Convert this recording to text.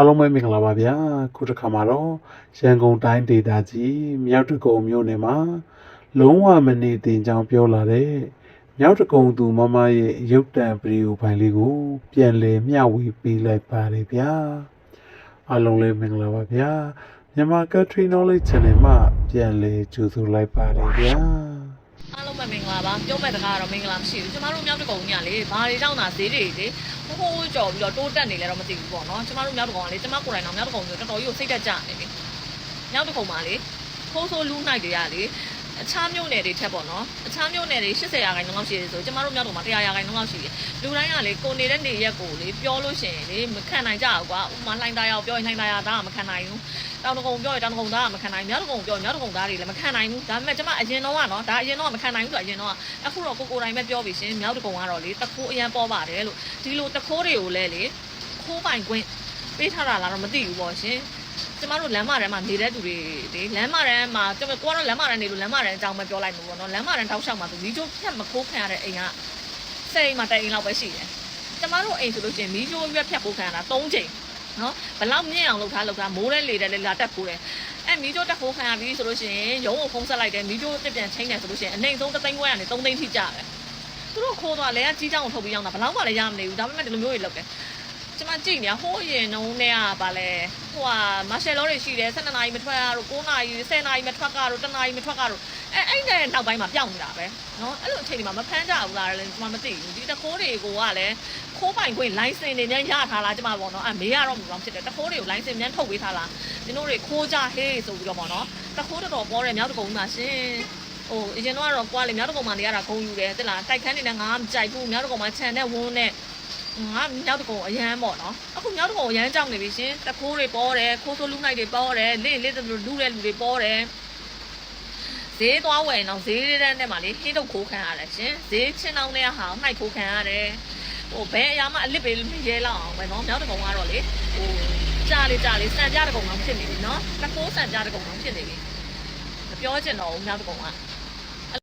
အားလုံးပဲမင်္ဂလာပါဗျာခုတစ်ခါမှာတော့ရန်ကုန်တိုင်းဒေသကြီးမြောက်တကုံမြို့နယ်မှာလုံးဝမနေတင်ကြောင်းပြောလာတဲ့မြောက်တကုံသူမမရဲ့ရုပ်တံဗီဒီယိုဖိုင်လေးကို ပြန်လည်မျှဝေပေးလိုက်ပါတယ်ဗျာအားလုံးလည်းမင်္ဂလာပါဗျာမြန်မာ Country Knowledge Channel မှာပြန်လည်ကြိုဆိုလိုက်ပါတယ်ဗျာအားလုံးပဲမင်္ဂလာပါပြောမဲ့တကားကတော့မင်္ဂလာမရှိဘူးကျမတို့မြောက်တကုံကြီးကလေဘာတွေကြောင့်သာဈေးတွေလေ ဟိုးဟိုးကြော်ပြီးတော့တိုးတက်နေလဲတော့မသိဘူးပေါ့နော်ကျမတို့မြောက်တကုံကလေကျမကိုယ်တိုင်တော့မြောက်တကုံကြီးကိုတော်တော်ကြီးကိုစိတ်သက်ကြနေပြီမြောက်တကုံမှာလေခိုးဆိုးလူးနိုင်တွေကလေအခြားမြို့နယ်တွေထက်ပေါ့နော်အခြားမြို့နယ်တွေ80ရာခိုင်နှုန်းလောက်ရှိတယ်ဆိုကျမတို့မြောက်တုံမှာ100ရာခိုင်နှုန်းလောက်ရှိတယ်လူတိုင်းကလေကိုနေတဲ့နေရက်ကိုလေပြောလို့ရှိရင်လေမခံနိုင်ကြဘူးကွာဥမာလှိုင်းသားရောက်ပြောရင်လှိုင်းသားရသားကမခံနိုင်ဘူး တောင်တကုံပြောရင်တောင်တကုံသားကမခံနိုင်ဘူးမြောက်တကုံပြောရင်မြောက်တကုံသားတွေလည်းမခံနိုင်ဘူးဒါပေမဲ့ကျမအရင်တော့ကနော်ဒါအရင်တော့ကမခံနိုင်ဘူးဆိုအရင်တော့အခုတော့ကိုကိုတိုင်းပဲပြောပြီရှင်မြောက်တကုံကတော့လေတခိုးအရန်ပေါ်ပါတယ်လို့ဒီလိုတခိုးတွေကိုလည်းလေခိုးပိုင်ခွင့်ပေးထားတာလားတော့မသိဘူးပေါ့ရှင်ကျမတို့လမ်းမတန်းမှာနေတဲ့သူတွေလေလမ်းမတန်းမှာကျမကိုကတော့လမ်းမတန်းနေလို့လမ်းမတန်းအကြောင်းပဲပြောလိုက်မှာပေါ့နော်လမ်းမတန်းတောက်လျှောက်မှာသူမီးချိုးဖြတ်မခိုးခံရတဲ့အိမ်ကစိတ်မှတဲ့အိမ်လောက်ပဲရှိတယ်ကျမတို့အိမ်ဆိုလို့ရှိရင်မီးချိုးရွက်ဖြတ်ခိုးခံရတာ၃ချိန် နော်ဘလောက်မြင့်အောင်လုပ်ထားလုပ်ထားမိုးတဲ့လေတဲ့လေလာတက်ခိုးတယ်အဲမီးချိုးတက်ခိုးခံရပြီဆိုလို့ရှိရင်ရုံးကိုဖုံးဆက်လိုက်တယ်မီးချိုးတစ်ပြန်ချင်းတယ်ဆိုလို့ရှိရင်အနှိမ်ဆုံးတစ်သိန်းခွဲကနေ၃သိန်းထိကျတယ်သူတို့ခိုးသွားလဲကကြီးချောင်းကိုထုတ်ပြီးရောက်တာဘလောက်မှလည်းရမနေဘူးဒါပေမဲ့ဒီလိုမျိုးတွေလုပ်တယ် ကျမကြည့်နေဟိုးရင်နှုံးတဲ့ကဗာလဲဟိုဟာမာရှယ်လောတွေရှိတယ်7နာရီမထွက်ရတော့9နာရီ10နာရီမထွက်ကတော့10နာရီမထွက်ကတော့အဲအဲ့တဲ့နောက်ပိုင်းမှာပြောင်းနေတာပဲနော်အဲ့လိုအချိန်တွေမှာမဖမ်းကြဘူးလားလဲကျမမသိဘူးဒီတခိုးတွေကိုကလည်းခိုးပိုင်ခွင့် license တွေမြန်ရထားလားကျမပေါ့နော်အဲမေးရတော့မှမဖြစ်တယ်တခိုးတွေကို license မြန်ထုတ်ပေးထားလားဒီတို့တွေခိုးကြဟေးဆိုပြီးတော့ပေါ့နော်တခိုးတော်တော်ပေါ်တယ်မြောက်တကုံမှာရှင်ဟိုအရင်တော့ကတော့ကွာလေမြောက်တကုံမှာနေရတာဂုံယူတယ်တဲ့လားတိုက်ခန်းနေတဲ့ငါမကြိုက်ဘူးမြောက်တကုံမှာခြံနဲ့ဝန်းနဲ့ ငါမြောက်တကုံအရန်ပေါ့နော်အခုမြောက်တကုံအရန်ကြောက်နေပြီရှင်တခိုးတွေပေါ်တယ်ခိုးဆိုးလူနိုင်တွေပေါ်တယ်လင့်လင့်တူလူတဲ့လူတွေပေါ်တယ်ဈေးသွားဝယ်တော့ဈေးတဲ့နဲ့မှလေဟင်းတုတ်ခိုးခံရတယ်ရှင်ဈေးချင်းအောင်တဲ့ဟာနှိုက်ခိုးခံရတယ်ဟိုဘယ်အရာမှအလစ်ပေးလို့မရဲလောက်အောင်ပဲနော်မြောက်တကုံကတော့လေဟိုကြားလေးကြားလေးစံပြတကုံအောင်ဖြစ်နေပြီနော်တခိုးစံပြတကုံအောင်ဖြစ်နေပြီမပြောချင်တော့ဘူးမြောက်တကုံက